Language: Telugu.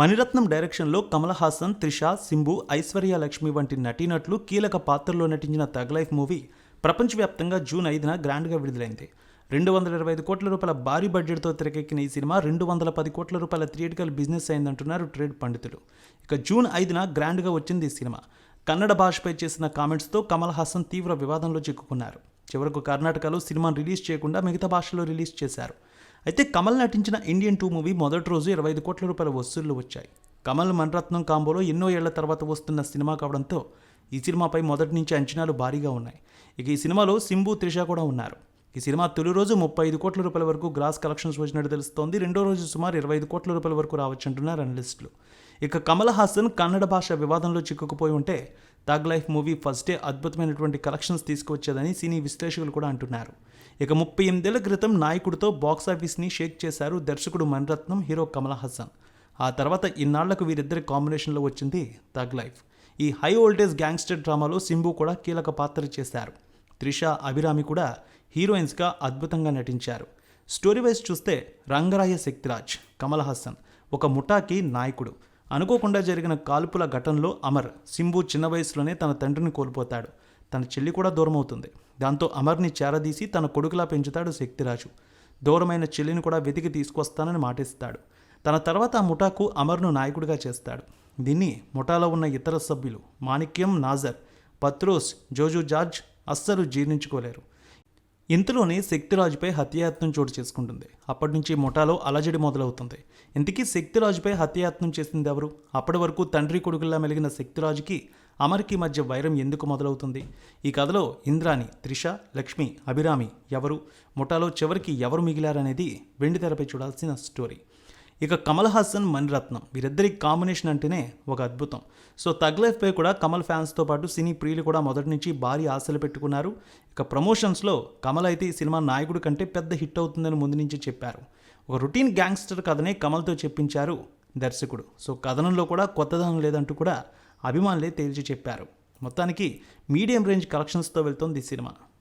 మణిరత్నం డైరెక్షన్లో కమల్ హాసన్ త్రిష సింబు ఐశ్వర్య లక్ష్మి వంటి నటీనటులు కీలక పాత్రలో నటించిన తగ్ లైఫ్ మూవీ ప్రపంచవ్యాప్తంగా జూన్ ఐదున గ్రాండ్గా విడుదలైంది. రెండు వందల ఇరవై ఐదు కోట్ల రూపాయల భారీ బడ్జెట్తో తెరకెక్కిన ఈ సినిమా రెండు వందల పది కోట్ల రూపాయల థియేటికల్ బిజినెస్ అయిందంటున్నారు ట్రేడ్ పండితులు. ఇక జూన్ ఐదున గ్రాండ్గా వచ్చింది ఈ సినిమా. కన్నడ భాషపై చేసిన కామెంట్స్తో కమల్ హాసన్ తీవ్ర వివాదంలో చిక్కుకున్నారు. చివరకు కర్ణాటకలో సినిమాను రిలీజ్ చేయకుండా మిగతా భాషలో రిలీజ్ చేశారు. అయితే కమల్ నటించిన ఇండియన్ టూ మూవీ మొదటి రోజు ఇరవై ఐదు కోట్ల రూపాయల వసూళ్ళు వచ్చాయి. కమల్ మణరత్నం కాంబోలో ఎన్నో ఏళ్ళ తర్వాత వస్తున్న సినిమా కావడంతో ఈ సినిమాపై మొదటి నుంచి అంచనాలు భారీగా ఉన్నాయి. ఇక ఈ సినిమాలో సింబు త్రిష కూడా ఉన్నారు. ఈ సినిమా తొలి రోజు ముప్పై ఐదు కోట్ల రూపాయల వరకు గ్రాస్ కలెక్షన్స్ వచ్చినట్టు తెలుస్తోంది. రెండో రోజు సుమారు ఇరవై ఐదు కోట్ల రూపాయల వరకు రావచ్చంటున్నారు అనలిస్టులు. ఇక కమల్ హాసన్ కన్నడ భాష వివాదంలో చిక్కుకుపోయి ఉంటే thug life movie first day అద్భుతమైనటువంటి కలెక్షన్స్ తీసుకువచ్చేదని సినీ విశ్లేషకులు కూడా అంటున్నారు. ఇక ముప్పై ఎనిమిదేళ్ళ క్రితం నాయకుడితో బాక్సాఫీస్ని షేక్ చేశారు దర్శకుడు మణరత్నం హీరో కమల్ హాసన్. ఆ తర్వాత ఇన్నాళ్ళకు వీరిద్దరి కాంబినేషన్లో వచ్చింది థగ్ లైఫ్. ఈ హై ఓల్టేజ్ గ్యాంగ్స్టర్ డ్రామాలో సింబు కూడా కీలక పాత్ర చేశారు. త్రిష అభిరామి కూడా హీరోయిన్స్గా అద్భుతంగా నటించారు. స్టోరీ వైజ్ చూస్తే రంగరాయ శక్తిరాజ్ కమల్ హాసన్ ఒక ముఠాకి నాయకుడు. అనుకోకుండా జరిగిన కాల్పుల ఘటనలో అమర్ సింబు చిన్న వయసులోనే తన తండ్రిని కోల్పోతాడు. తన చెల్లి కూడా దూరం అవుతుంది దాంతో అమర్ని చేరదీసి తన కొడుకులా పెంచుతాడు శక్తిరాజు. దూరమైన చెల్లిని కూడా వెతికి తీసుకొస్తానని మాటిస్తాడు. తన తర్వాత ఆ ముఠాకు అమర్ను నాయకుడిగా చేస్తాడు. దీన్ని ముఠాలో ఉన్న ఇతర సభ్యులు మాణిక్యం నాజర్ పత్రోస్ జోజు జార్జ్ అస్సలు జీర్ణించుకోలేరు. ఇంతలోనే శక్తిరాజుపై హత్యాయత్నం చోటు చేసుకుంటుంది. అప్పటి నుంచి ముఠాలో అలజడి మొదలవుతుంది. ఇంతకీ శక్తిరాజుపై హత్యాయత్నం చేసింది ఎవరు? అప్పటి వరకు తండ్రి కొడుకుల్లా మెలిగిన శక్తిరాజుకి అమర్కి మధ్య వైరం ఎందుకు మొదలవుతుంది? ఈ కథలో ఇంద్రాణి త్రిష లక్ష్మి అభిరామి ఎవరు? ముఠాలో చివరికి ఎవరు మిగిలారనేది వెండితెరపై చూడాల్సిన స్టోరీ. ఇక కమల్ హాసన్ మణిరత్నం. వీరిద్దరి కాంబినేషన్ అంటేనే ఒక అద్భుతం. సో తగ్లైఫ్పై కూడా కమల్ ఫ్యాన్స్తో పాటు సినీ ప్రియులు కూడా మొదటి నుంచి భారీ ఆశలు పెట్టుకున్నారు. ఇక ప్రమోషన్స్లో కమల్ అయితే ఈ సినిమా నాయకుడి కంటే పెద్ద హిట్ అవుతుందని ముందు నుంచి చెప్పారు. ఒక రొటీన్ గ్యాంగ్స్టర్ కథనే కమల్తో చెప్పించారు దర్శకుడు. సో కథనంలో కూడా కొత్తదనం లేదంటూ కూడా అభిమానులే తేల్చి చెప్పారు. మొత్తానికి మీడియం రేంజ్ కలెక్షన్స్తో వెళ్తోంది ఈ సినిమా.